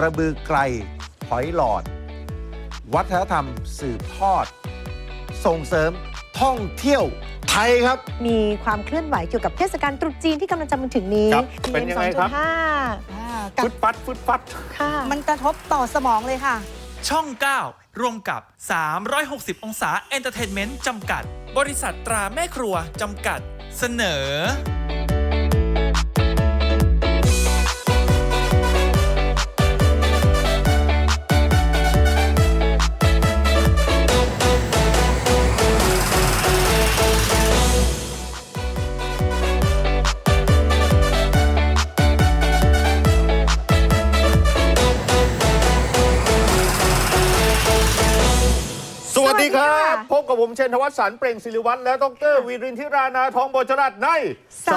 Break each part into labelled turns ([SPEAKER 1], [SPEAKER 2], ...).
[SPEAKER 1] รื่องชื่อระบือไกรหอยหลอด วัฒนธรรมสืบทอด ส่งเสริมท่องเที่ยวไทยครับ
[SPEAKER 2] มีความเคลื่อนไหวเกี่ยวกับเทศกาลตรุษจีนที่กำลังจะมาถึงนี้
[SPEAKER 1] ครับเป็นยังไงครับ
[SPEAKER 2] 2.5
[SPEAKER 3] อ่ากับ
[SPEAKER 1] ฟึดฟัดฟึดฟัด
[SPEAKER 2] ค่ะ
[SPEAKER 3] มันกระทบต่อสมองเลยค่ะ
[SPEAKER 4] ช่อง 9 ร่วมกับ 360 องศาเอนเตอร์เทนเมนต์จำกัด บริษัทตราแม่ครัวจำกัด เสนอ
[SPEAKER 1] พบกับผมเชนทวัฒน์สันเปล่งศิริวัตรและดรวีรินทิรานาทองบจรัตน์ใน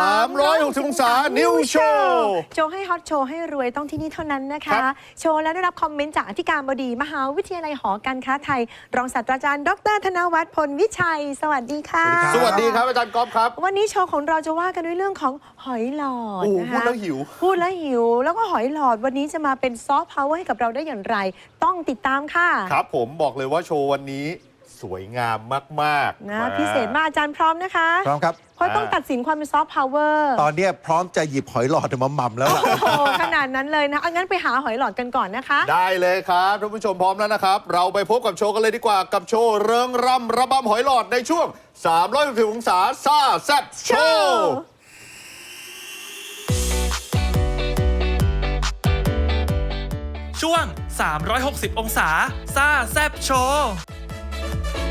[SPEAKER 1] 360องศานิวโชว์
[SPEAKER 2] โชว์ให้ฮอตโชว์ให้รวยต้องที่นี่เท่านั้นนะ
[SPEAKER 1] ครั
[SPEAKER 2] คะ
[SPEAKER 1] บ
[SPEAKER 2] โชว์แล้วได้รับคอมเมนต์จากอธิการบดีมหาวิทยาลัยหอการค้าไทย รองศาสตราจารย์ ดรธนวัฒน์พลวิชัย สวัสดีค่ะ
[SPEAKER 1] สวัสดีครับอาจารย์ก๊อฟครับ
[SPEAKER 2] วันนี้โชว์ของเราจะว่ากันด้วยเรื่องของหอยหลอด
[SPEAKER 1] โอ้โห
[SPEAKER 2] นะ
[SPEAKER 1] พูด
[SPEAKER 2] คะ
[SPEAKER 1] แล้วหิว
[SPEAKER 2] พูดแล้วหิว แล้วก็หอยหลอดวันนี้จะมาเป็นซอฟต์พาวเวอร์ให้กับเราได้อย่างไร ต้องติดตามค่ะ
[SPEAKER 1] ครับผมบอกเลยว่าโชว์วันนี้ สวยงามมากๆ
[SPEAKER 2] นะ
[SPEAKER 1] มา
[SPEAKER 2] พิเศษมากอาจารย์พร้อมนะคะ
[SPEAKER 5] พร้อมครับ
[SPEAKER 2] เพราะต้องตัดสินความเป็นซอฟต์พาวเวอร์
[SPEAKER 5] ตอนเนี้ยพร้อมจะหยิบหอยหลอดมาหม่ำแล้วล่ะ
[SPEAKER 2] โอ้โหขนาดนั้นเลยนะเอางั้นไปหาหอยหลอดกันก่อนนะคะ
[SPEAKER 1] ได้เลยครับท่านผู้ชมพร้อมแล้วนะครับ เราไปพบกับโชว์กันเลยดีกว่ากับโชว์เริงรำระบำหอยหลอดในช่วง360องศาซ่าแซ่บโชว์
[SPEAKER 4] ช่วง 360 องศาซ่าแซบโชว์
[SPEAKER 2] โ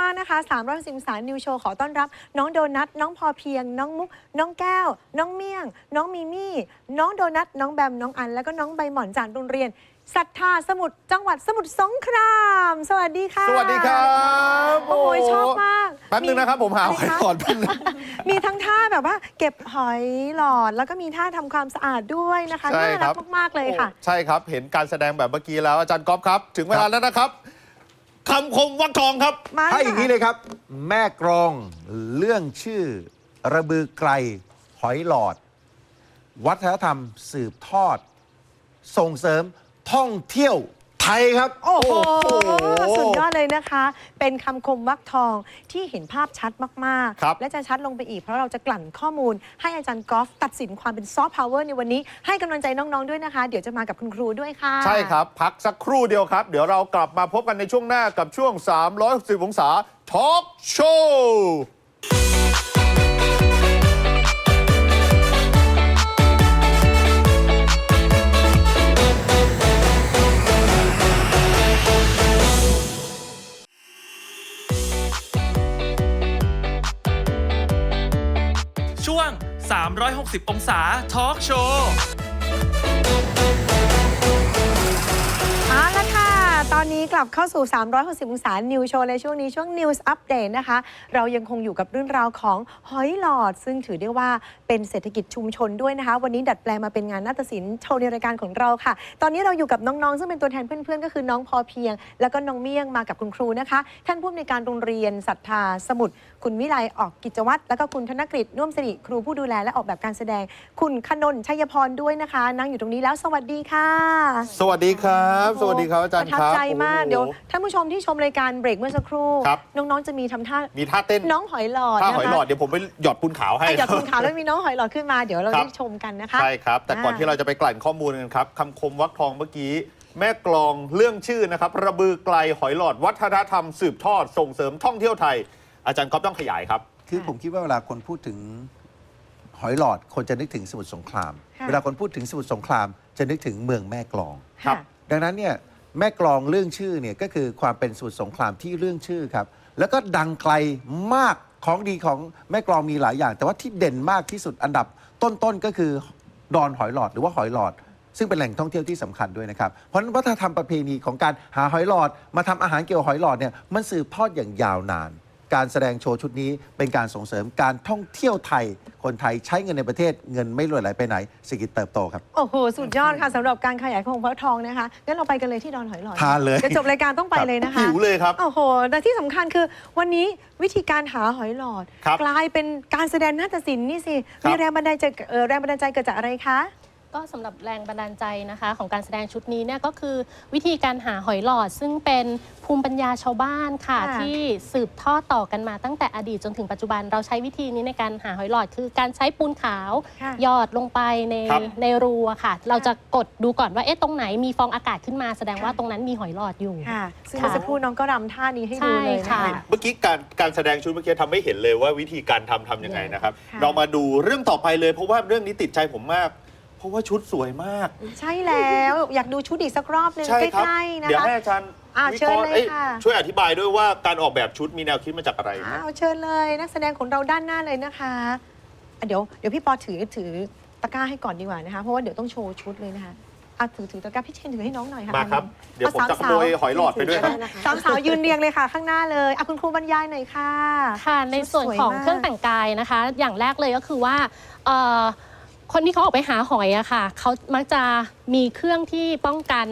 [SPEAKER 2] มา
[SPEAKER 1] ก
[SPEAKER 2] ๆ นะคะ3 6 0องศานิวโชว์ขอต้อนรับ น้องโดนัท น้องพอเพียง น้องมุก น้องแก้ว น้องเมี่ยง น้องมีมี่ น้องโดนัท น้องแบม น้องอัน แล้วก็น้องใบหมอนจากโรงเรียนศรัทธาสมุทรจังหวัดสมุทรสงคราม สวัสดีค่ะ
[SPEAKER 1] สวัสดีครับ
[SPEAKER 2] โอ้ยชอบมาก
[SPEAKER 1] แป๊บนึงนะครับ ผมหา
[SPEAKER 2] อะไร
[SPEAKER 1] หอย
[SPEAKER 2] คะ
[SPEAKER 1] หลอดแป๊บนึง
[SPEAKER 2] มีทั้งท่าแบบว่า เก็บหอยหลอด แล้วก็มีท่าทำความสะอาดด้วยนะคะ
[SPEAKER 1] ใช่
[SPEAKER 2] น่า
[SPEAKER 1] ครั
[SPEAKER 2] รับกมากๆเลยค่ะ
[SPEAKER 1] ใช่ครับเห็นการแสดงแบบเมื่อกี้แล้วอาจารย์ก๊อฟครับ ถึงเวลาแล้วนะครับ คำคมวักทองครับ
[SPEAKER 2] มา
[SPEAKER 5] ให้อย่างนี้เลยครับ แม่กรองเรื่องชื่อ ระบือไกรหอยหลอด วัฒนธรรมสืบทอด ส่งเสริมท่องเที่ยว ไทยครับ
[SPEAKER 2] โอ้โห
[SPEAKER 1] โอ้โห
[SPEAKER 2] สุดยอดเลยนะคะ เป็นคำคมวักทองที่เห็นภาพชัดมาก
[SPEAKER 1] ครับ
[SPEAKER 2] ๆ และจะชัดลงไปอีกเพราะเราจะกลั่นข้อมูล ให้อาจารย์กอล์ฟตัดสินความเป็นซอฟต์พาวเวอร์ในวันนี้ ให้กำลังใจน้อง ๆ ด้วยนะคะ เดี๋ยวจะมากับคุณครูด้วยค่ะ
[SPEAKER 1] ใช่ครับ พักสักครู่เดียวครับ เดี๋ยวเรากลับมาพบกันในช่วงหน้ากับช่วง 360 องศาทอล์กโชว์
[SPEAKER 4] 360 องศาทอล์กโชว์
[SPEAKER 2] ตอนนี้กลับเข้าสู่ 360 องศา นิวโชว์ในช่วงนี้ช่วง News Update นะคะ เรายังคงอยู่กับเรื่องราวของหอยหลอด ซึ่งถือได้ว่าเป็นเศรษฐกิจชุมชนด้วยนะคะ วันนี้ดัดแปลงมาเป็นงานนาฏศิลป์โชว์ในรายการของเราค่ะ ตอนนี้เราอยู่กับน้องๆ ซึ่งเป็นตัวแทนเพื่อนๆ ก็คือน้องพอเพียง แล้วก็น้องเมี่ยงมากับคุณครูนะคะ ท่านผู้อำนวยการโรงเรียนศรัทธาสมุทร คุณวิไลออกกิจวัตร แล้วก็คุณธนกฤษนุ่วมสิริครูผู้ดูแลและออกแบบการแสดง คุณขนนชัยพรด้วยนะคะ นั่งอยู่ตรงนี้แล้วสวัสดีค่ะ
[SPEAKER 1] สวัสดีครับ สวัสดีครับอาจารย์
[SPEAKER 2] ปะทั
[SPEAKER 1] ครับ
[SPEAKER 2] ใจมาก
[SPEAKER 1] โอ้โห
[SPEAKER 2] เดี๋ยวท่านผู้ชมที่ชมรายการเบรกเมื่อสักครู่
[SPEAKER 1] ครับ
[SPEAKER 2] น้องๆจะมีทำท่า
[SPEAKER 1] มีท่าเต้น
[SPEAKER 2] น้องหอยหลอด
[SPEAKER 1] ท่า
[SPEAKER 2] นะคะ
[SPEAKER 1] หอยหลอดเดี๋ยวผมไปหยอดปูนขาวให้
[SPEAKER 2] อะอย่าคุณขาวแล้วมีน้องหอยหลอดขึ้นมา เดี๋ยวเรา
[SPEAKER 1] ครับ
[SPEAKER 2] ได้ชมกันนะคะ
[SPEAKER 1] ใช่ครับ แต่ก่อน
[SPEAKER 2] อ่า
[SPEAKER 1] ที่เราจะไปกลั่นข้อมูลกันครับคำคมวักทองเมื่อกี้ แม่กลองเรื่องชื่อนะครับ ระบือไกลหอยหลอด วัฒนธรรมสืบทอดส่งเสริมท่องเที่ยวไทย อาจารย์ก๊อฟต้องขยายครับ
[SPEAKER 5] คือผมคิดว่าเวลาคนพูดถึงหอยหลอด คนจะนึกถึงสมุทรสงคราม
[SPEAKER 2] ค่ะ
[SPEAKER 5] เวลาคนพูดถึงสมุทรสงคราม จะนึกถึงเมืองแม่กลอง
[SPEAKER 1] ครับ
[SPEAKER 5] ดังนั้นเนี่ย แม่กลองเรื่องชื่อเนี่ยก็คือความเป็นสูตรสงครามที่เรื่องชื่อครับ แล้วก็ดังไกลมากของดีของแม่กลองมีหลายอย่าง แต่ว่าที่เด่นมากที่สุดอันดับต้นๆก็คือดอนหอยหลอดหรือว่าหอยหลอด ซึ่งเป็นแหล่งท่องเที่ยวที่สำคัญด้วยนะครับ เพราะนั้นวัฒนธรรมประเพณีของการหาหอยหลอด มาทำอาหารเกี่ยวหอยหลอดเนี่ยมันสืบทอดอย่างยาวนาน การแสดงโชว์ชุดนี้เป็นการส่งเสริมการท่องเที่ยวไทย คนไทยใช้เงินในประเทศเงินไม่หล่นไหลไปไหนเศรษฐกิจเติบโตครับ
[SPEAKER 2] โอ้โห สุดยอดค่ะสำหรับการขยายโครงพระทองนะคะ งั้นเราไปกันเลยที่ดอนหอยหลอด
[SPEAKER 5] ทานเลย
[SPEAKER 2] จะจบรายการต้องไปเลยนะคะ
[SPEAKER 1] หิวเลยครับ
[SPEAKER 2] โอ้โห แต่ที่สำคัญคือวันนี้วิธีการหาหอยหลอด
[SPEAKER 1] ครับ
[SPEAKER 2] กลายเป็นการแสดงนาฏศิลป์นี่สิ
[SPEAKER 1] ครับ
[SPEAKER 2] มีแรงบันดาลใจเอ่อแรงบันดาลใจเกิดจากอะไรคะ
[SPEAKER 6] ก็สำหรับแรงบันดาลใจนะคะ ของการแสดงชุดนี้เนี่ยก็คือวิธีการหาหอยหลอด ซึ่งเป็นภูมิปัญญาชาวบ้านค่ะ
[SPEAKER 2] ค่ะ
[SPEAKER 6] ที่สืบทอดต่อกันมาตั้งแต่อดีตจนถึงปัจจุบันเราใช้วิธีนี้ในการหาหอยหลอด คือการใช้ปูนขาว
[SPEAKER 2] ค่ะ
[SPEAKER 6] หยอดลงไปใน
[SPEAKER 1] ครับ
[SPEAKER 6] ในรูอะค่ะ เราจะกดดูก่อนว่าเอ๊ะตรงไหนมีฟองอากาศขึ้นมาแสดงว่าตรงนั้นมีหอยหลอดอยู่
[SPEAKER 2] ค่ะ ซึ่ง
[SPEAKER 6] ค่ะ
[SPEAKER 2] เมื่อสักครู่น้องก็รำท่านี้ให้ดูเลยนะ
[SPEAKER 6] ใช่
[SPEAKER 2] คะ
[SPEAKER 6] ค่ะ
[SPEAKER 1] เมื่อกี้การการแสดงชุดเมื่อกี้ทำให้เห็นเลยว่าวิธีการทำทำยังไงนะครับ
[SPEAKER 2] ค่ะ
[SPEAKER 1] เรามาดูเรื่องต่อไปเลยเพราะว่าเรื่องนี้ติดใจผมมาก เพราะว่าชุดสวยมาก
[SPEAKER 2] ใช่แล้ว อยากดูชุดอีกสักรอบหนึ่ง
[SPEAKER 1] ใช่
[SPEAKER 2] ใก
[SPEAKER 1] ครับ
[SPEAKER 2] ล้ๆนะ
[SPEAKER 1] เดี๋ยว
[SPEAKER 2] คะ
[SPEAKER 1] ให้อาจารย์
[SPEAKER 2] อ่า
[SPEAKER 1] วิเคราะห์
[SPEAKER 2] เชิญเลย
[SPEAKER 1] อ้
[SPEAKER 2] ค่ะ
[SPEAKER 1] ช่วยอธิบายด้วยว่าการออกแบบชุดมีแนวคิดมาจากอะไรนะ
[SPEAKER 2] อ้าวเชิญเลยนักแสดงของเราด้านหน้าเลยนะคะอะเดี๋ยวเดี๋ยวพี่ปอถือถือตะกร้าให้ก่อนดีกว่านะคะ เพราะว่าเดี๋ยวต้องโชว์ชุดเลยนะคะอะถือถือตะกร้าพี่เชนถือให้น้องหน่อยค่ะ
[SPEAKER 1] มาครับ
[SPEAKER 2] อันหนึ่ง
[SPEAKER 1] เดี๋ยวผมจะาขโมยหอยหลอดไปด้วยครับ
[SPEAKER 2] สามสาวยืนเรียงเลยค่ะ ข้างหน้าเลยอะคุณครูบรรยายหน่อยค่ะ
[SPEAKER 6] ค่ะในส่วนของเครื่องแต่งกายนะคะ อย่างแรกเลยก็คือว่าเอ่อ คนที่เขาออกไปหาหอยอะค่ะเขามักจะมีเครื่องที่ป้องกัน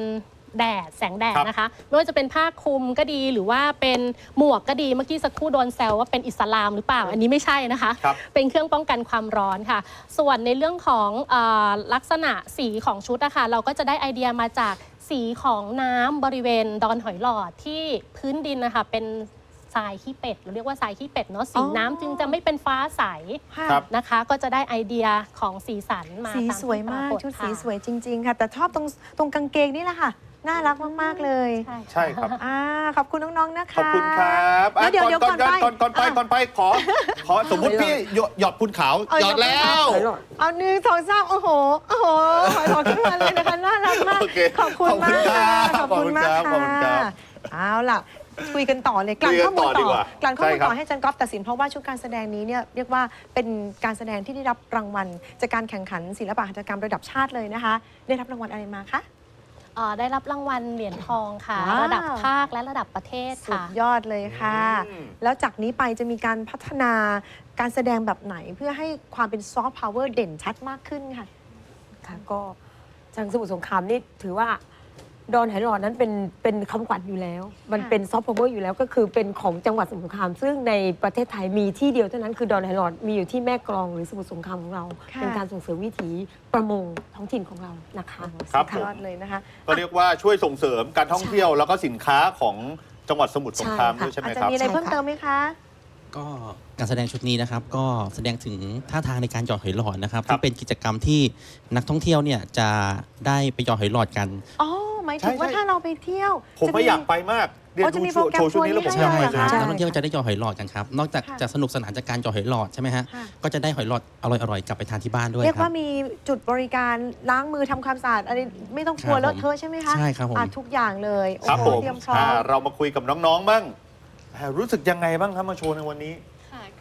[SPEAKER 6] แดดแสงแดด
[SPEAKER 1] ครับ
[SPEAKER 6] นะคะไม่ว่าจะเป็นผ้าคลุมก็ดีหรือว่าเป็นหมวกก็ดีเมื่อกี้สักครู่โดนแซวว่าเป็นอิสลามหรือเปล่าอันนี้ไม่ใช่นะคะ
[SPEAKER 1] ครับ
[SPEAKER 6] เป็นเครื่องป้องกันความร้อนค่ะ ส่วนในเรื่องของเออลักษณะสีของชุดอะค่ะเราก็จะได้ไอเดียมาจากสีของน้ำบริเวณดอนหอยหลอดที่พื้นดินนะคะเป็น ทรายขี้เป็ดเราเรียกว่าทรายขี้เป็ดเนาะสี
[SPEAKER 2] อ๋อ
[SPEAKER 6] น้ำจึงจะไม่เป็นฟ้าใส
[SPEAKER 2] ค่ะ
[SPEAKER 1] ครับ
[SPEAKER 6] นะคะ ก็จะได้ไอเดียของสีสันมา
[SPEAKER 2] สี
[SPEAKER 6] ตาม
[SPEAKER 2] สวย
[SPEAKER 6] ที่ปร
[SPEAKER 2] มาก
[SPEAKER 6] ฏ
[SPEAKER 2] ชุดสี
[SPEAKER 6] ค่ะ
[SPEAKER 2] สวยจริง ๆ ค่ะ แต่ชอบตรงตรงกางเกงนี่แหละค่ะ น่ารักมาก ๆ เลย
[SPEAKER 6] ใช่
[SPEAKER 1] ใช่ครับ
[SPEAKER 2] อ่าขอบคุณน้อง ๆ นะคะ
[SPEAKER 1] ขอบคุณครับอะ
[SPEAKER 2] แล้วเดี๋ยวเดี๋ยว
[SPEAKER 1] ก่อน
[SPEAKER 2] ก่
[SPEAKER 1] ก่
[SPEAKER 2] อ
[SPEAKER 1] อนน
[SPEAKER 2] ไป
[SPEAKER 1] ก่อนก่อนไปก่อนไปขอ ขอสมมุติพี่หยอดหยอดปูนขาว
[SPEAKER 2] เอา
[SPEAKER 1] หยอดแล้ว
[SPEAKER 2] เอาหนึ่งสองสามโอ้โห โอ้โหถอยถอยขึ้นมาเลยนะคะ น่ารักมาก
[SPEAKER 1] โอเค
[SPEAKER 2] ขอบคุณ
[SPEAKER 1] ขอบคุ
[SPEAKER 2] มา
[SPEAKER 1] ณ
[SPEAKER 2] ก
[SPEAKER 1] ครับ
[SPEAKER 2] ค่ะขอบคุณมาก
[SPEAKER 1] ขอบคุณครั
[SPEAKER 2] ค่ะ
[SPEAKER 1] บ
[SPEAKER 2] เอาล่ะ คุยกันต่อเลยกลั่น
[SPEAKER 1] คุยกั
[SPEAKER 2] ข้อนมู
[SPEAKER 1] ต่
[SPEAKER 2] ล
[SPEAKER 1] อดี
[SPEAKER 2] ต่อก
[SPEAKER 1] ว่า
[SPEAKER 2] กลั่นข้อมูล
[SPEAKER 1] ใช่ครับ
[SPEAKER 2] ต่อให้อาจันก๊อฟตัดสินเพราะว่าชุดการแสดงนี้เนี่ยเรียกว่าเป็นการแสดงที่ได้รับรางวัล จากการแข่งขันศิลปะหัตถกรรมระดับชาติเลยนะคะ ได้รับรางวัลอะไรมาคะ
[SPEAKER 6] เอ่อได้รับรางวัลเหรียญทองค่ะ
[SPEAKER 2] ว้าว
[SPEAKER 6] ระดับภาคและระดับประเทศ
[SPEAKER 2] สุด
[SPEAKER 6] ค่ะ
[SPEAKER 2] ยอดเลยค่ะ
[SPEAKER 1] อืม
[SPEAKER 2] แล้วจากนี้ไปจะมีการพัฒนาการแสดงแบบไหนเพื่อให้ความเป็นซอฟต์พาวเวอร์เด่นชัดมากขึ้นค่ะ
[SPEAKER 7] ค่ะก็ทางสมุทรสงครามนี่ถือว่า ดอนไหหลอดนั้นเป็นเป็นคำขวัญอยู่แล้ว มัน
[SPEAKER 2] ค่ะ
[SPEAKER 7] เป็นซอฟต์พาวเวอร์อยู่แล้วก็คือเป็นของจังหวัดสมุทรสงคราม ซึ่งในประเทศไทยมีที่เดียวเท่านั้นคือดอนไหหลอดมีอยู่ที่แม่กลองหรือสมุทรสงครามของเรา
[SPEAKER 2] ค่ะ
[SPEAKER 7] เป็นการส่งเสริมวิถีประมงท้องถิ่นของเรานะคะ
[SPEAKER 1] ครับ
[SPEAKER 2] สุดยอดเลยนะคะ
[SPEAKER 1] ก็เรียกว่าช่วยส่งเสริมการท่องเที่ยวแล้วก็สินค้าของจังหวัดสมุทรสงครามด้วยใช่ไหม
[SPEAKER 2] อาจ
[SPEAKER 1] ค
[SPEAKER 2] จะ
[SPEAKER 1] รับ
[SPEAKER 2] มีอะไรเพิ่มเติมไหมคะ
[SPEAKER 8] ก็การแสดงชุดนี้นะครับ ก็แสดงถึงท่าทางในการหยอดหอยหลอดนะครับ
[SPEAKER 1] ครับ
[SPEAKER 8] ที่เป็นกิจกรรมที่นักท่องเที่ยวเนี่ยจะได้ไปหยอดหอยหลอดกัน
[SPEAKER 2] อ๋อห มายถึงว่า
[SPEAKER 1] ใช่ใช่
[SPEAKER 2] ถ้าเราไปเที่ยว
[SPEAKER 1] ผมไม่อยากไปมากเรียน
[SPEAKER 2] อ๋อจะ
[SPEAKER 1] ดู
[SPEAKER 2] มี
[SPEAKER 1] โชว์
[SPEAKER 2] โปรแกรม
[SPEAKER 1] โชว์ชุดนี้แล้วผม
[SPEAKER 2] ทัวร์
[SPEAKER 1] อยาก
[SPEAKER 2] นี้
[SPEAKER 1] ไป
[SPEAKER 2] ให้
[SPEAKER 1] เลย
[SPEAKER 2] เหรอคะ
[SPEAKER 8] นักท่องเที่ยวจะได้หยอดหอยหลอดกันครับ นอกจาก
[SPEAKER 2] ค่ะ
[SPEAKER 8] จะสนุกสนานจากการหยอดหอยหลอดใช่ไหมฮะ
[SPEAKER 2] ค่ะ
[SPEAKER 8] ก็จะได้หอยหลอดอร่อยๆกลับไปทานที่บ้านด้วย
[SPEAKER 2] เรียก
[SPEAKER 8] ครั
[SPEAKER 2] ว่า
[SPEAKER 8] บ
[SPEAKER 2] มีจุดบริการล้างมือทำความสะอาดอะไรไม่ต้องกลัว
[SPEAKER 8] ครับ
[SPEAKER 2] เลอะเทอะใช่ไหมคะ
[SPEAKER 8] ใช่ครับผม
[SPEAKER 2] อะทุกอย่างเลย
[SPEAKER 1] ครับ
[SPEAKER 2] โอ้
[SPEAKER 1] ผ
[SPEAKER 2] โห
[SPEAKER 1] ม
[SPEAKER 2] เตรียมพร้อ
[SPEAKER 1] อ่าม เรามาคุยกับน้องๆบ้างอ่ารู้สึกยังไงบ้างครับมาโชว์ในวันนี้
[SPEAKER 9] ค่ะ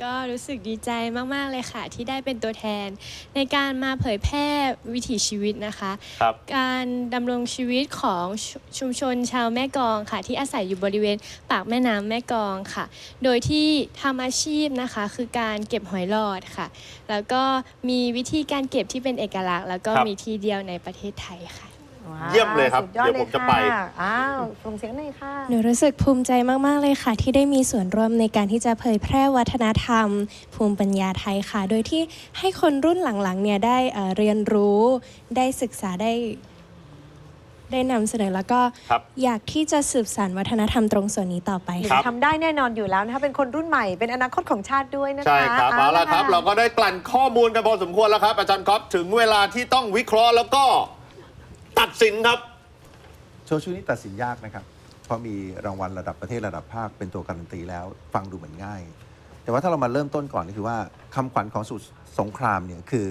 [SPEAKER 9] ก็รู้สึกดีใจมาก ๆ เลยค่ะ ที่ได้เป็นตัวแทน ในการมาเผยแพร่วิถีชีวิตนะคะ
[SPEAKER 1] ครับ
[SPEAKER 9] การดำรงชีวิตของชุชุมชนชาวแม่กลองค่ะ ที่อาศัยอยู่บริเวณปากแม่น้ำแม่กลองค่ะ โดยที่ทำอาชีพนะคะ คือการเก็บหอยหลอดค่ะ แล้วก็มีวิธีการเก็บที่เป็นเอกลักษณ์ แล้วก็
[SPEAKER 1] ครับ
[SPEAKER 9] มีที่เดียวในประเทศไทยค่ะ
[SPEAKER 2] ว้าว
[SPEAKER 1] เยี่ยมเลยครับ
[SPEAKER 2] สุดยอด
[SPEAKER 1] เดี๋ยวผมจะไป
[SPEAKER 2] ค่อ้าวส่งเสียงหน่อยค่ะ
[SPEAKER 9] หนูรู้สึกภูมิใจมาก ๆ เลยค่ะ ที่ได้มีส่วนร่วมในการที่จะเผยแพร่วัฒนธรรม ภูมิปัญญาไทยค่ะ โดยที่ให้คนรุ่นหลัง ๆ เนี่ยได้เอ่อเรียนรู้ ได้ศึกษาได้ ได้นำเสนอแล้วก็
[SPEAKER 1] ครับ
[SPEAKER 9] อยากที่จะสืบสานวัฒนธรรมตรงส่วนนี้ต่อไป
[SPEAKER 2] หนู
[SPEAKER 9] ค่ะ
[SPEAKER 2] ทำได้แน่นอนอยู่แล้วนะคะเป็นคนรุ่นใหม่เป็นอนาคตของชาติด้วยนะคะ
[SPEAKER 1] ใช่ครับเอาละครับ
[SPEAKER 2] ค่ะ
[SPEAKER 1] เราก็ได้กลั่นข้อมูลกันพอสมควรแล้วครับ อาจารย์ก๊อฟถึงเวลาที่ต้องวิเคราะห์แล้วก็ ตัดสินครับ
[SPEAKER 5] โชว์ชุดนี้ตัดสินยากนะครับ เพราะมีรางวัลระดับประเทศระดับภาคเป็นตัวการันตีแล้ว ฟังดูเหมือนง่าย แต่ว่าถ้าเรามาเริ่มต้นก่อนก็คือว่าคำขวัญของสุดสงครามเนี่ยคือ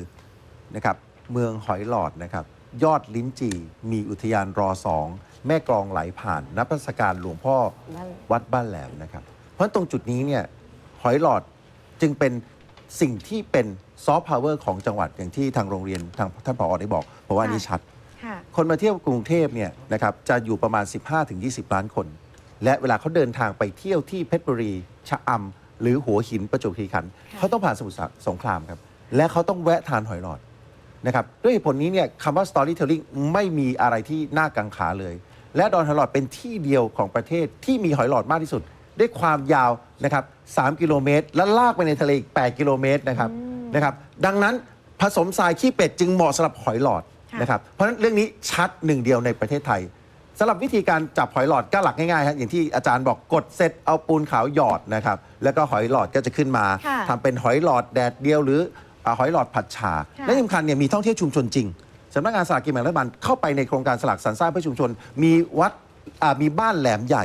[SPEAKER 5] นะครับเมืองหอยหลอดนะครับ ยอดลิ้นจี่มีอุทยานรอสองแม่กลองไหลผ่านนับราชการหลวงพ่อวัดบ้านแหลมนะครับ เพราะตรงจุดนี้เนี่ยหอยหลอดจึงเป็นสิ่งที่เป็นซอฟต์พาวเวอร์ของจังหวัดอย่างที่ทางโรงเรียนทางท่านผอได้บอก เพราะว่านี่ชัด
[SPEAKER 2] ค่ะ
[SPEAKER 5] คนมาเที่ยวกรุงเทพเนี่ยนะครับจะอยู่ประมาณ 15-20 ล้านคน และเวลาเขาเดินทางไปเที่ยวที่เพชรบุรี ชะอำหรือหัวหินประจวบคีรีขันธ์เขาต้องผ่านสมุทรสงครามครับและเขาต้องแวะทานหอยหลอดนะครับด้วยเหตุผลนี้เนี่ยคำว่า storytelling ไม่มีอะไรที่น่ากังขาเลย และดอนหอยหลอดเป็นที่เดียวของประเทศที่มีหอยหลอดมากที่สุด ด้วยความยาวนะครับ3กิโลเมตร และลากไปในทะเลอีก8กิโลเมตรนะครับนะครับ ดังนั้นผสมทรายขี้เป็ดจึงเหมาะสำหรับหอยหลอด
[SPEAKER 2] ค่ะ
[SPEAKER 5] นะครับเพราะฉะนั้นเรื่องนี้ชัดหนึ่งเดียวในประเทศไทยสำหรับวิธีการจับหอยหลอดก็หลักง่ายๆครับอย่างที่อาจารย์บอกกดเสร็จเอาปูนขาวหยอดนะครับแล้วก็หอยหลอดก็จะขึ้นมา
[SPEAKER 2] ค่ะ
[SPEAKER 5] ทำเป็นหอยหลอดแดดเดียวหรืออ่าหอยหลอดผัดฉา
[SPEAKER 2] ค่ะ
[SPEAKER 5] และที่สำคัญเนี่ยมีท่องเที่ยวชุมชนจริงสำนักงานสลากกินแบ่งรัฐบาลเข้าไปในโครงการสลากสรรสร้างเพื่อชุมชน มีวัดอ่ามีบ้านแหลมใหญ่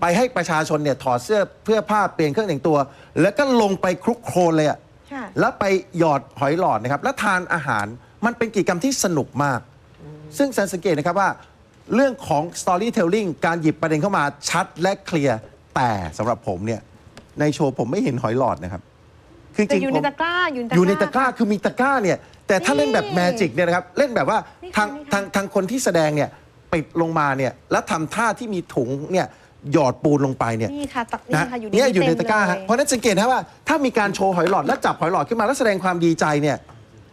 [SPEAKER 5] ไปให้ประชาชนเนี่ยถอดเสื้อเพื่อผ้าเปลี่ยนเครื่องแต่งตัว แล้วก็ลงไปคลุกโคลนเลยอะ
[SPEAKER 2] ค่ะ
[SPEAKER 5] แล้วไปหยอดหอยหลอดนะครับ แล้วทานอาหาร มันเป็นกิจกรรมที่สนุกมาก ซึ่งสังเกตนะครับว่า เรื่องของ storytelling การหยิบประเด็นเข้ามาชัดและเคลียร์ แต่สำหรับผมเนี่ย ในโชว์ผมไม่เห็นหอยหลอดนะครับ คือจ
[SPEAKER 2] แต่
[SPEAKER 5] ริง
[SPEAKER 2] อยู่
[SPEAKER 5] ๆ
[SPEAKER 2] ใน
[SPEAKER 5] ผม
[SPEAKER 2] ตะกร้าอยู่ในตะกร้า
[SPEAKER 5] อยู่ในตะกร้าคือมีตะกร้าเนี่ย แต่ถ้าเล่นแบบ
[SPEAKER 2] นี่
[SPEAKER 5] แมจิกเนี่ยนะครับ เล่นแบบว่า
[SPEAKER 2] นี่
[SPEAKER 5] ทาง
[SPEAKER 2] ค่ะนี่ค่ะ
[SPEAKER 5] ทางทางคนที่แสดงเนี่ยปิดลงมาเนี่ยแล้วทำท่าที่มีถุงเนี่ยหยอดปูนลงไปเนี่ย
[SPEAKER 2] นี่ค่ะตะ
[SPEAKER 5] นะ
[SPEAKER 2] นี่ค่ะอยู่ใน
[SPEAKER 5] เนี่ยอยู่ใน
[SPEAKER 2] เม
[SPEAKER 5] ตะกร้า
[SPEAKER 2] เล
[SPEAKER 5] ฮะเพราะฉะนั้นสังเกตนะว่าถ้ามีการโชว์หอยหลอดแล้วจับหอยหลอดขึ้นมาแล้วแสดงความดีใจเนี่ย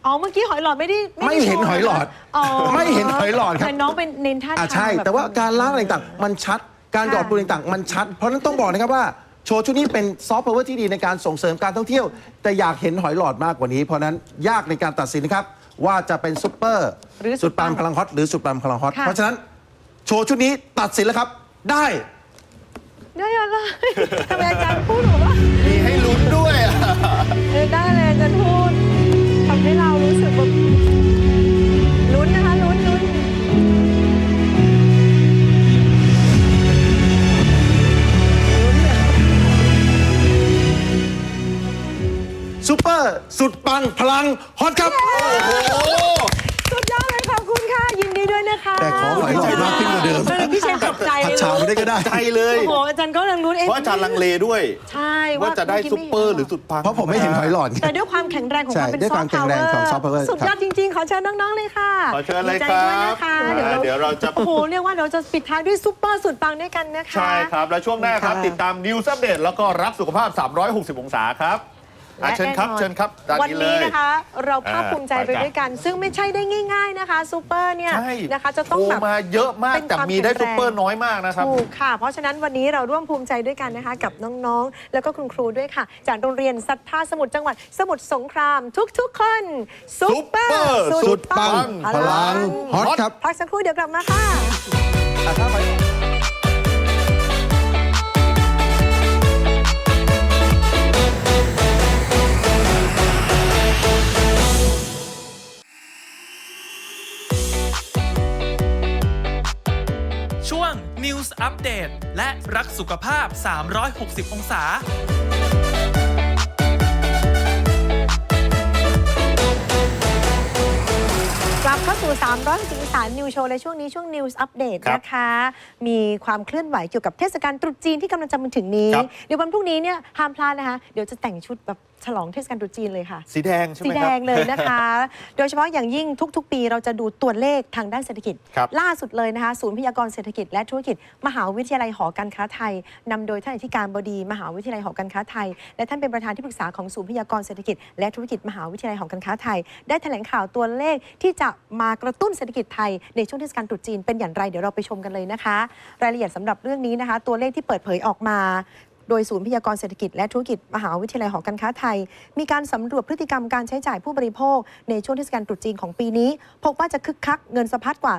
[SPEAKER 2] อ๋อเมื่อกี้หอยหลอดไม่ได้
[SPEAKER 5] ไม่เห็น
[SPEAKER 2] โชว์
[SPEAKER 5] หอยหลอด
[SPEAKER 2] อ๋อ
[SPEAKER 5] ไม่เห็นหอยหลอดครับ
[SPEAKER 2] แต่น้องเป็นเน้นท่า
[SPEAKER 5] อ่า
[SPEAKER 2] ทาง
[SPEAKER 5] ใช่
[SPEAKER 2] บบ
[SPEAKER 5] แต่ว่าการล้างอะไรต่างๆมันชัด การหยอดปูนต่างๆมันชัด เพราะฉะนั้นต้องบอกนะครับว่า โชว์ชุดนี้เป็นซอฟต์พาวเวอร์ที่ดีในการส่งเสริมการท่องเที่ยว แต่อยากเห็นหอยหลอดมากกว่านี้ เพราะฉะนั้นยากในการตัดสินนะครับ ว่าจะเป็นซุปเปอร์
[SPEAKER 2] หรือ
[SPEAKER 5] สุดปังพลังฮอตหรือสุดปังพลังฮอต
[SPEAKER 2] ค่ะ
[SPEAKER 5] เพราะฉะนั้นโชว์ชุดนี้ตัดสินแล้วครับได้
[SPEAKER 2] ได้อะไรทำไมอาจารย์พูดหรือว่า
[SPEAKER 1] มีให้ลุ้นด้วยอะ
[SPEAKER 2] เออได้เลยอาจารย์พูด
[SPEAKER 5] ซุปเปอร์ สุดปังพลังฮอตครับ
[SPEAKER 2] สุดยอดเลยขอบคุณค่ะ ยินดีด้วยนะคะ
[SPEAKER 5] แต่ขอหอยหลอดมากขึ้นกว่าเดิม
[SPEAKER 2] ออพี่เชนตกใจ
[SPEAKER 5] ผั
[SPEAKER 2] เล
[SPEAKER 5] ด
[SPEAKER 2] ย
[SPEAKER 5] ฉาไม่ได้ก็ได้
[SPEAKER 1] ใจเลย
[SPEAKER 2] โอ้โหอาจารย์ก็ลังรู้เอ๊ะ
[SPEAKER 1] เพราะอาจารย์ลังเลด้วย
[SPEAKER 2] ใช่
[SPEAKER 1] ว่าจะได้
[SPEAKER 2] มื่กี้
[SPEAKER 1] ซุปเปอร์หรือ
[SPEAKER 2] ไสุ
[SPEAKER 1] ดปัง
[SPEAKER 5] เพราะผมไม่เห็นหอยหลอด
[SPEAKER 2] แต่ด้วยความแข็งแรงของ
[SPEAKER 5] ใช่
[SPEAKER 2] ความเป็น
[SPEAKER 5] ด้วยความแข็งแรงของ soft power
[SPEAKER 2] สุดยอดจริงๆ ขอเชิญน้อง ๆ เลยค่ะ
[SPEAKER 1] ขอเชิญเลย
[SPEAKER 2] ดีใจ
[SPEAKER 1] ครั
[SPEAKER 2] ด้วย
[SPEAKER 1] บ
[SPEAKER 2] นะคะ
[SPEAKER 1] อ่าเดี๋ยวเราจะ
[SPEAKER 2] โอ้โหเรียกว่าเราจะปิดท้ายด้วยซุปเปอร์สุดปังด้วยกันนะคะ
[SPEAKER 1] ใช่ครับ และช่วงหน้าครับ
[SPEAKER 2] ค่ะ
[SPEAKER 1] ติดตามนิวส์อัปเดตแล้วก็รักสุขภาพ 360 องศาครับ อะ
[SPEAKER 2] และ
[SPEAKER 1] เชิญครับ
[SPEAKER 2] แน่นอน
[SPEAKER 1] เชิญครับด้าน
[SPEAKER 2] วัน
[SPEAKER 1] นี้เล
[SPEAKER 2] นี้
[SPEAKER 1] ย
[SPEAKER 2] นะคะ เราภาคภูมิใจ
[SPEAKER 1] อ่า
[SPEAKER 2] ไปด้วยกัน ซึ่งไม่ใช่ได้ง่าย ๆนะคะซูเปอร์เนี่ย
[SPEAKER 1] ใช่
[SPEAKER 2] นะคะจะต้อง
[SPEAKER 1] โทร
[SPEAKER 2] แบบ
[SPEAKER 1] มาเยอะมาก
[SPEAKER 2] เป็น
[SPEAKER 1] แต่
[SPEAKER 2] ความ
[SPEAKER 1] มีได้
[SPEAKER 2] แข็งแรง
[SPEAKER 1] ซุปเปอร์น้อยมากนะครับ
[SPEAKER 2] ถูกค่ะ เพราะฉะนั้นวันนี้เราร่วมภูมิใจด้วยกันนะคะ กับน้องๆ แล้วก็คุณครูด้วยค่ะ จากโรงเรียนสัทธาสมุทรจังหวัดสมุทรสงคราม ทุกๆคนซุปเปอร์
[SPEAKER 1] Super
[SPEAKER 5] สุดปังพลังฮอตครับ
[SPEAKER 2] พักสักครู่เดี๋ยวกลับมาค่ะ
[SPEAKER 5] อะถ้าไป
[SPEAKER 4] News Update และรักสุขภาพ 360 องศา
[SPEAKER 2] กลับเข้าสู่ 360องศานิวโชว์ในช่วงนี้ช่วง News Update
[SPEAKER 1] ครับ
[SPEAKER 2] นะคะ มีความเคลื่อนไหวเกี่ยวกับเทศกาลตรุษจีนที่กำลังจะมาถึงนี้
[SPEAKER 1] ครับ
[SPEAKER 2] เดี๋ยววันพรุ่งนี้เนี่ยห้ามพลาดนะคะ เดี๋ยวจะแต่งชุดแบบฉลองเทศกาลตรุษจีนเลยค่ะ
[SPEAKER 1] สีแดงใช่ไห
[SPEAKER 2] สี
[SPEAKER 1] ม
[SPEAKER 2] แด
[SPEAKER 1] ครับ
[SPEAKER 2] งเลยนะคะ โดยเฉพาะอย่างยิ่งทุก ๆ ปีเราจะดูตัวเลขทางด้านเศรษฐกิจ
[SPEAKER 1] ครับ
[SPEAKER 2] ล่าสุดเลยนะคะ ศูนย์พยากรณ์เศรษฐกิจและธุรกิจ มหาวิทยาลัยหอการค้าไทยนำโดยท่านอธิการบดี มหาวิทยาลัยหอการค้าไทย และท่านเป็นประธานที่ปรึกษาของศูนย์พยากรณ์เศรษฐกิจและธุรกิจมหาวิทยาลัยหอการค้าไทย ได้แถลงข่าวตัวเลขที่จะมากระตุ้นเศรษฐกิจไทยในช่วงเทศกาลตรุษจีนเป็นอย่างไรเดี๋ยวเราไปชมกันเลยนะคะ รายละเอียดสำหรับเรื่องนี้นะคะ ตัวเลขที่เปิดเผยออกมา โดยศูนย์พยากรเศรษฐกิจและธุรกิจมหาวิทยาลัยหอการค้าไทย มีการสำรวจพฤติกรรมการใช้จ่ายผู้บริโภค ในช่วงเทศกาลตรุษจีนของปีนี้ พบว่าจะคึกคักเงินสะพัดกว่า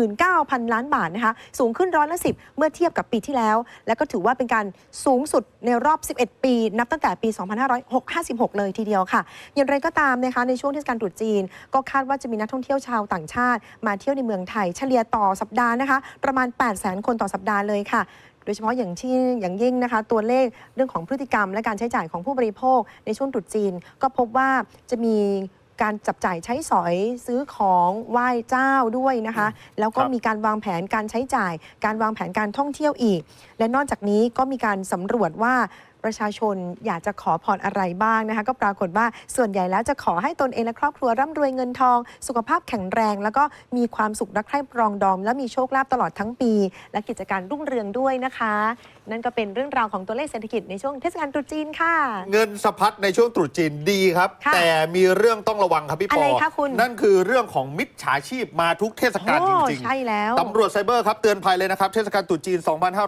[SPEAKER 2] 49,000 ล้านบาทนะคะสูงขึ้นร้อยละสิเมื่อเทียบกับปีที่แล้ว และก็ถือว่าเป็นการสูงสุดในรอบ 11 ปี นับตั้งแต่ปี 2556 เลยทีเดียวค่ะ อย่างไรก็ตามนะคะในช่วงเทศกาลตรุษจีน ก็คาดว่าจะมีนักท่องเที่ยวชาวต่างชาติ มาเที่ยวในเมืองไทยเฉลี่ยต่อสัปดาห์นะคะ ประมาณ 800,000 คนต่อสัปดาห์เลยค่ะ โดยเฉพาะอย่างที่อย่างยิ่งนะคะ ตัวเลขเรื่องของพฤติกรรม และการใช้จ่ายของผู้บริโภคในช่วงตรุษจีน ก็พบว่าจะมีการจับจ่ายใช้สอยซื้อของไหว้เจ้าด้วยนะคะ แล้วก็
[SPEAKER 1] ครับ
[SPEAKER 2] มีการวางแผนการใช้จ่าย การวางแผนการท่องเที่ยวอีก และนอกจากนี้ก็มีการสำรวจว่า ประชาชนอยากจะขอพรอะไรบ้างนะคะก็ปรากฏว่าส่วนใหญ่แล้วจะขอให้ตนเองและครอบครัวร่ำรวยเงินทอง สุขภาพแข็งแรง แล้วก็มีความสุขรักใคร่ปรองดอง และมีโชคลาภตลอดทั้งปี และกิจการรุ่งเรืองด้วยนะคะ นั่นก็เป็นเรื่องราวของตัวเลขเศรษฐกิจในช่วงเทศกาลตรุษจีนค่ะ
[SPEAKER 1] เงินสะพัดในช่วงตรุษจีนดีครับ
[SPEAKER 2] ค่ะ
[SPEAKER 1] แต่มีเรื่องต้องระวังครับพี่ป
[SPEAKER 2] อะไร
[SPEAKER 1] อ
[SPEAKER 2] คะคุณ
[SPEAKER 1] นั่นคือเรื่องของมิจฉาชีพมาทุกเทศกาลจ
[SPEAKER 2] โอ้
[SPEAKER 1] ริง
[SPEAKER 2] ใช่แล้ว
[SPEAKER 1] ตำรวจไซเบอร์ครับ เตือนภัยเลยนะครับ เทศกาลตรุษจีน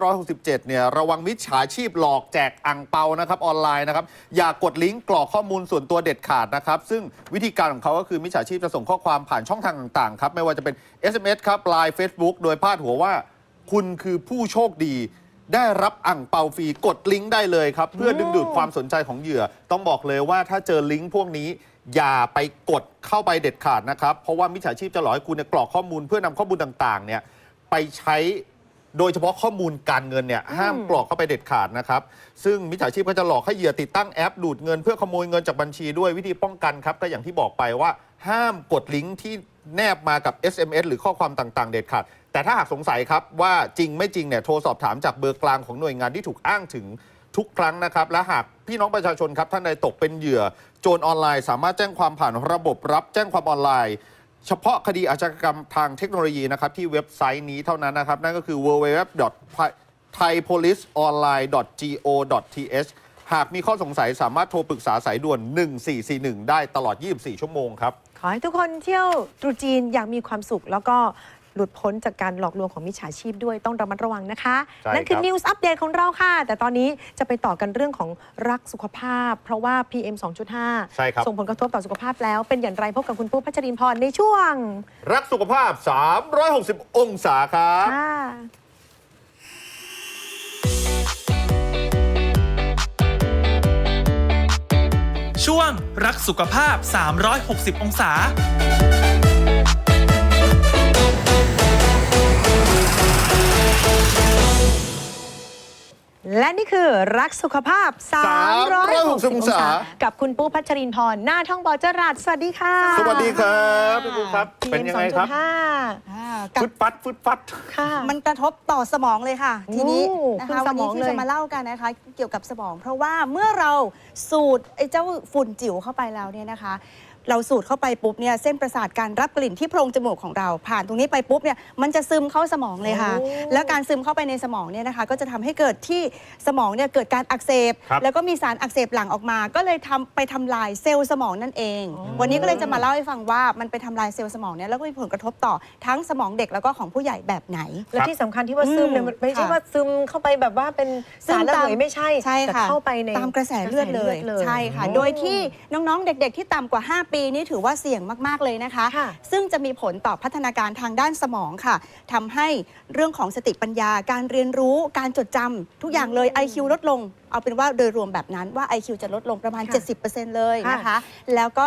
[SPEAKER 1] 2567 เนี่ย ระวังมิจฉาชีพหลอกแจกอ่งเปานะครับออนไลน์นะครับอย่ากดลิงก์กรอกข้อมูลส่วนตัวเด็ดขาดนะครับซึ่งวิธีการของเขาก็คือมิจฉาชีพจะส่งข้อความผ่านช่องทางต่างๆครับไม่ว่าจะเป็น SMS ครับ Line Facebook โดยพาดหัวว่า คุณคือผู้โชคดี ได้รับอ่างเปาฟรีกดลิงก์ได้เลยครับ เพื่อดึงดูดความสนใจของเหยื่อ ต้องบอกเลยว่าถ้าเจอลิงก์พวกนี้ อย่าไปกดเข้าไปเด็ดขาดนะครับ เพราะว่ามิจฉาชีพจะหลอกให้คุณเนี่ยกรอกข้อมูลเพื่อนำข้อมูลต่างๆเนี่ยไปใช้ โดยเฉพาะข้อมูลการเงินเนี่ยห้ามกรอกเข้าไปเด็ดขาดนะครับ ซึ่งมิจฉาชีพก็จะหลอกให้เหยื่อติดตั้งแอปดูดเงินเพื่อขโมยเงินจากบัญชีด้วยวิธีป้องกันครับ ก็อย่างที่บอกไปว่า ห้ามกดลิงก์ที่แนบมากับ SMS หรือข้อความต่าง ๆ เด็ดขาด แต่ถ้าหากสงสัยครับว่าจริงไม่จริงเนี่ยโทรสอบถามจากเบอร์กลางของหน่วยงานที่ถูกอ้างถึงทุกครั้งนะครับ และหากพี่น้องประชาชนครับท่านใดตกเป็นเหยื่อ โจรออนไลน์ สามารถแจ้งความผ่านระบบรับแจ้งความออนไลน์ เฉพาะคดีอาชญากรรมทางเทคโนโลยีนะครับ ที่เว็บไซต์นี้เท่านั้นนะครับ นั่นก็คือ www.thaipoliceonline.go.th หากมีข้อสงสัยสามารถโทรปรึกษาสายด่วน 1441 ได้ตลอด 24 ชั่วโมงครับ
[SPEAKER 2] ขอให้ทุกคนเที่ยวตรุษจีนอย่างมีความสุขแล้วก็ หลุดพ้นจากการหลอกลวงของมิจฉาชีพด้วยต้องระมัดระวังนะคะ
[SPEAKER 1] ใช่
[SPEAKER 2] นั่นคือ
[SPEAKER 1] ครับ
[SPEAKER 2] News อัปเดตของเราค่ะ แต่ตอนนี้จะไปต่อกันเรื่องของรักสุขภาพ เพราะว่า PM 2.5
[SPEAKER 1] ใช่ครับ
[SPEAKER 2] ส่งผลกระทบต่อสุขภาพแล้วเป็นอย่างไรพบกับคุณปุ๊พัชรินพรในช่วง
[SPEAKER 1] รักสุขภาพ 360 องศาครับ
[SPEAKER 2] ค่ะ
[SPEAKER 4] ช่วงรักสุขภาพ 360 องศา
[SPEAKER 2] แและนี่คือรักสุขภาพ 360
[SPEAKER 1] 360
[SPEAKER 2] องศา กับคุณปู้พัชรินพร หน้าท่องบอจรัสสวัสดีค่ะ
[SPEAKER 1] สวัสดีครับพี่ปูครับ เป็นยังไงครับ
[SPEAKER 2] PM 2.5
[SPEAKER 3] อ่ากับ
[SPEAKER 1] ฟึดฟัดฟึดฟัด
[SPEAKER 2] ค่ะ
[SPEAKER 3] มันกระทบต่อสมองเลยค่ะ ทีนี้
[SPEAKER 2] โอ้
[SPEAKER 3] นะ
[SPEAKER 2] ขึ้น
[SPEAKER 3] คะ
[SPEAKER 2] ส
[SPEAKER 3] วัน
[SPEAKER 2] ม
[SPEAKER 3] นี้
[SPEAKER 2] อง
[SPEAKER 3] ที่
[SPEAKER 2] เลย
[SPEAKER 3] จะมาเล่ากันนะคะ เกี่ยวกับสมอง เพราะว่าเมื่อเราสูดไอ้เจ้าฝุ่นจิ๋วเข้าไปแล้วเนี่ยนะคะ เราสูดเข้าไปปุ๊บเนี่ยเส้นประสาทการรับกลิ่นที่โพรงจมูกของเรา ผ่านตรงนี้ไปปุ๊บเนี่ยมันจะซึมเข้าสมองเลยค่ะ
[SPEAKER 2] โอ้
[SPEAKER 3] แล้วการซึมเข้าไปในสมองเนี่ยนะคะ ก็จะทำให้เกิดที่สมองเนี่ยเกิดการอักเสบ
[SPEAKER 1] ครับ
[SPEAKER 3] แล้วก็มีสารอักเสบหลั่งออกมา ก็เลยทำไปทำลายเซลล์สมองนั่นเองวันนี้ก็เลยจะมาเล่าให้ฟังว่ามันไปทำลายเซลล์สมองเนี่ยแล้วก็มีผลกระทบต่อทั้งสมองเด็กแล้วก็ของผู้ใหญ่แบบไหน
[SPEAKER 2] และที่สำคัญที่ว่าซึมเนี่ย
[SPEAKER 3] อืม
[SPEAKER 2] มันไม่ใช่
[SPEAKER 3] ค่ะ
[SPEAKER 2] ว่าซึมเข้าไปแบบว่าเป็น
[SPEAKER 3] ซึ
[SPEAKER 2] สามรระ
[SPEAKER 3] ตาม
[SPEAKER 2] เหยไม่ใช่
[SPEAKER 3] ใช่
[SPEAKER 2] แต่
[SPEAKER 3] ค่ะ
[SPEAKER 2] เข้าไปใน
[SPEAKER 3] ตามกระแสเลือดเลย
[SPEAKER 2] กระแสเลย
[SPEAKER 3] ใช่ค่ะ
[SPEAKER 2] โอ้
[SPEAKER 3] โดยที่น้องๆ เด็กๆ ที่ต่ำกว่า 5ปีนี่ถือว่าเสี่ยงมาก ๆ เลยนะคะ
[SPEAKER 2] ค่ะ
[SPEAKER 3] ซึ่งจะมีผลต่อพัฒนาการทางด้านสมองค่ะทำให้เรื่องของสติปัญญา การเรียนรู้ การจดจำทุกอย่างเลย IQ ลดลง เอาเป็นว่าโดยรวมแบบนั้นว่า IQ จะลดลงประมาณ
[SPEAKER 2] ค่ะ
[SPEAKER 3] 70%เลยนะคะ แล้วก็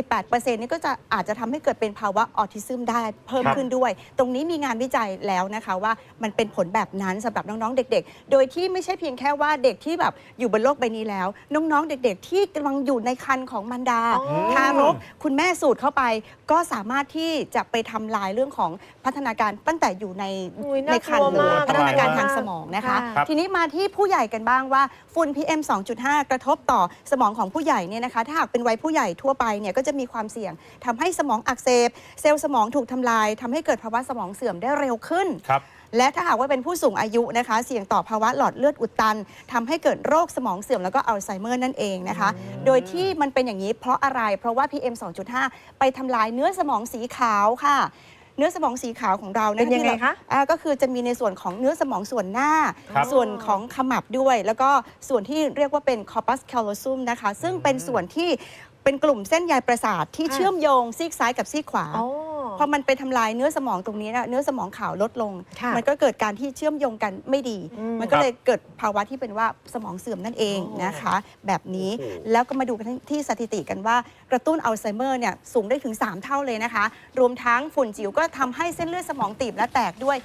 [SPEAKER 3] 68%นี่ก็จะอาจจะทำให้เกิดเป็นภาวะออทิซึมได้เพิ่ม
[SPEAKER 1] ครับ
[SPEAKER 3] ขึ้นด้วย ตรงนี้มีงานวิจัยแล้วนะคะว่ามันเป็นผลแบบนั้นสำหรับน้องๆ เด็ก ๆ โดยที่ไม่ใช่เพียงแค่ว่าเด็กที่แบบอยู่บนโลกใบนี้แล้ว น้องๆ เด็ก ๆ ที่กำลังอยู่ในคันของมารดา
[SPEAKER 2] อ๋อ
[SPEAKER 3] ทารก คุณแม่สูดเข้าไป ก็สามารถที่จะไปทำลายเรื่องของพัฒนาการตั้งแต่อยู่ใน
[SPEAKER 2] อุ๊ย
[SPEAKER 3] ใน
[SPEAKER 2] น่าก
[SPEAKER 3] คัน
[SPEAKER 2] ลัว
[SPEAKER 3] เลย
[SPEAKER 2] มาก
[SPEAKER 3] พัฒนาการ
[SPEAKER 2] มาก
[SPEAKER 3] ทางสมองนะคะ
[SPEAKER 2] ครับ
[SPEAKER 3] ทีนี้มาที่ผู้ใหญ่กันบ้างว่าฝุ่น PM 2.5 กระทบต่อสมองของผู้ใหญ่เนี่ยนะคะ ถ้าหากเป็นวัยผู้ใหญ่ทั่วไปเนี่ยก็จะมีความเสี่ยงทำให้สมองอักเสบ เซลล์สมองถูกทำลายทำให้เกิดภาวะสมองเสื่อมได้เร็วขึ้น
[SPEAKER 1] ครับ
[SPEAKER 3] และถ้าหากว่าเป็นผู้สูงอายุนะคะ เสี่ยงต่อภาวะหลอดเลือดอุดตันทำให้เกิดโรคสมองเสื่อมแล้วก็อัลไซเมอร์นั่นเองนะคะ โดยที่มันเป็นอย่างนี้เพราะอะไร เพราะว่า PM 2.5 ไปทำลายเนื้อสมองสีขาวค่ะเนื้อสมองสีขาวของเรานะ
[SPEAKER 2] เป็นยังไง
[SPEAKER 3] ที่รา
[SPEAKER 2] คะ
[SPEAKER 3] อ่าก็คือจะมีในส่วนของเนื้อสมองส่วนหน้า
[SPEAKER 1] ครับ
[SPEAKER 3] ส่วนของขมับด้วย แล้วก็ส่วนที่เรียกว่าเป็น corpus callosum นะคะ ซึ่งเป็นส่วนที่เป็นกลุ่มเส้นใยประสาทที่
[SPEAKER 2] ค่ะ
[SPEAKER 3] เชื่อมโยงซีกซ้ายกับซีกขวา
[SPEAKER 2] อ๋อ
[SPEAKER 3] พอมันไปทำลายเนื้อสมองตรงนี้นะเนื้อสมองขาวลดลง
[SPEAKER 2] ค่ะ
[SPEAKER 3] มันก็เกิดการที่เชื่อมโยงกันไม่ดี
[SPEAKER 2] อืม
[SPEAKER 3] มันก็เลยเกิดภาวะที่เป็นว่าสมองเสื่อมนั่นเองนะคะ แบบนี้
[SPEAKER 1] โอ้โห
[SPEAKER 3] แล้วก็มาดูกันที่สถิติกันว่ากระตุ้นอัลไซเมอร์เนี่ยสูงได้ถึง 3 เท่าเลยนะคะ รวมทั้งฝุ่นจิ๋วก็ทำให้เส้นเลือดสมองตีบและแตกด้วย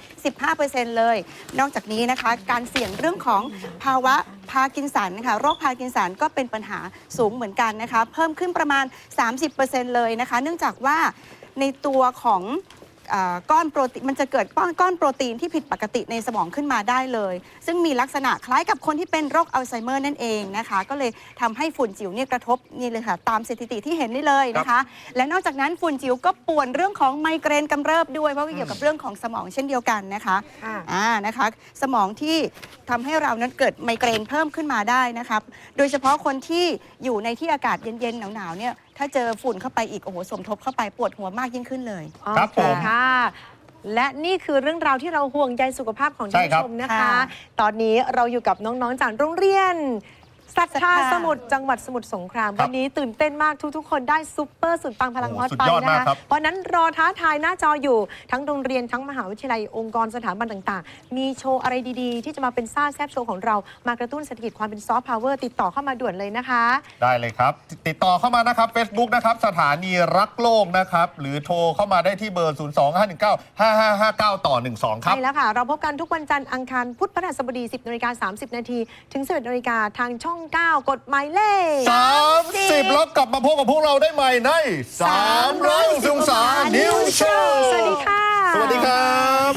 [SPEAKER 3] 15%เลย นอกจากนี้นะคะ การเสี่ยงเรื่องของภาวะพาร์กินสันค่ะโรคพาร์กินสันก็เป็นปัญหาสูงเหมือนกันนะคะ เพิ่มขึ้นประมาณ 30%เลยนะคะ เนื่องจากว่า ในตัวของอ่าก้อนโปรตีนมันจะเกิดก้อนก้อนโปรตีนที่ผิดปกติในสมองขึ้นมาได้เลย ซึ่งมีลักษณะคล้ายกับคนที่เป็นโรคอัลไซเมอร์นั่นเองนะคะ ก็เลยทำให้ฝุ่นจิ๋วเนี่ยกระทบนี่เลยค่ะ ตามสถิติที่เห็นนี่เลยนะคะ และนอกจากนั้นฝุ่นจิ๋วก็ป่วนเรื่องของไมเกรนกำเริบด้วยเพราะว่าเกี่ยวกับเรื่องของสมองเช่นเดียวกันนะคะ
[SPEAKER 2] ค่ะ
[SPEAKER 3] อ่านะคะสมองที่ทำให้เรานั้นเกิดไมเกรนเพิ่มขึ้นมาได้นะครับ โดยเฉพาะคนที่อยู่ในที่อากาศเย็นๆหนาวๆเนี่ย ถ้าเจอฝุ่นเข้าไปอีกโอ้โหสมทบเข้าไปปวดหัวมากยิ่งขึ้นเลย
[SPEAKER 1] ครับ
[SPEAKER 2] โอเผ
[SPEAKER 1] ม
[SPEAKER 2] ค่ะ และนี่คือเรื่องราวที่เราห่วงใยสุขภาพของท่าน
[SPEAKER 1] ใช่ครั
[SPEAKER 2] ผู้
[SPEAKER 1] บ
[SPEAKER 2] ชมนะคะ
[SPEAKER 3] ค่ะ
[SPEAKER 2] ตอนนี้เราอยู่กับน้องๆจากโรงเรียน ศรัทธา
[SPEAKER 3] ศรัทธา
[SPEAKER 2] สมุทรจังหวัดสมุทรสงคราม
[SPEAKER 1] ครับ
[SPEAKER 2] วันนี้ตื่นเต้นมากทุก ๆ คนได้ซุปเปอร์สุดปังพลัง
[SPEAKER 1] โอ้
[SPEAKER 2] ฮอต
[SPEAKER 1] สุด
[SPEAKER 2] ไป
[SPEAKER 1] ยอด
[SPEAKER 2] นะ
[SPEAKER 1] มาก
[SPEAKER 2] คะ
[SPEAKER 1] ครับ
[SPEAKER 2] เพราะนั้นรอท้าทายหน้าจออยู่ทั้งโรงเรียนทั้งมหาวิทยาลัยองค์กรสถาบันต่างๆ มีโชว์อะไรดีๆ ที่จะมาเป็นซ่าแซบโชว์ของเรามากระตุ้นเศรษฐกิจความเป็นซอฟต์พาวเวอร์ติดต่อเข้ามาด่วนเลยนะคะ
[SPEAKER 1] ได้เลยครับ ติดต่อเข้ามานะครับ Facebook นะครับ สถานีรักโลกนะครับ หรือโทรเข้ามาได้ที่เบอร์ 0 2 5 1 9 5 5 5 9 ต่อ 12 ครับ
[SPEAKER 2] ใช่แล้วค่ะ เราพบกันทุกวันจันทร์อังคารพุธพฤหัสบดี 10นาฬิกา30 นาทีถึง11นาฬิกาทางช่อง9 กฎหมายเลข
[SPEAKER 1] 30 แล้วกลับมาพบกับพวกเราได้ใหม่ใน300องศา New Show
[SPEAKER 2] สวัสดีค่ะ
[SPEAKER 1] สวัสดีครับ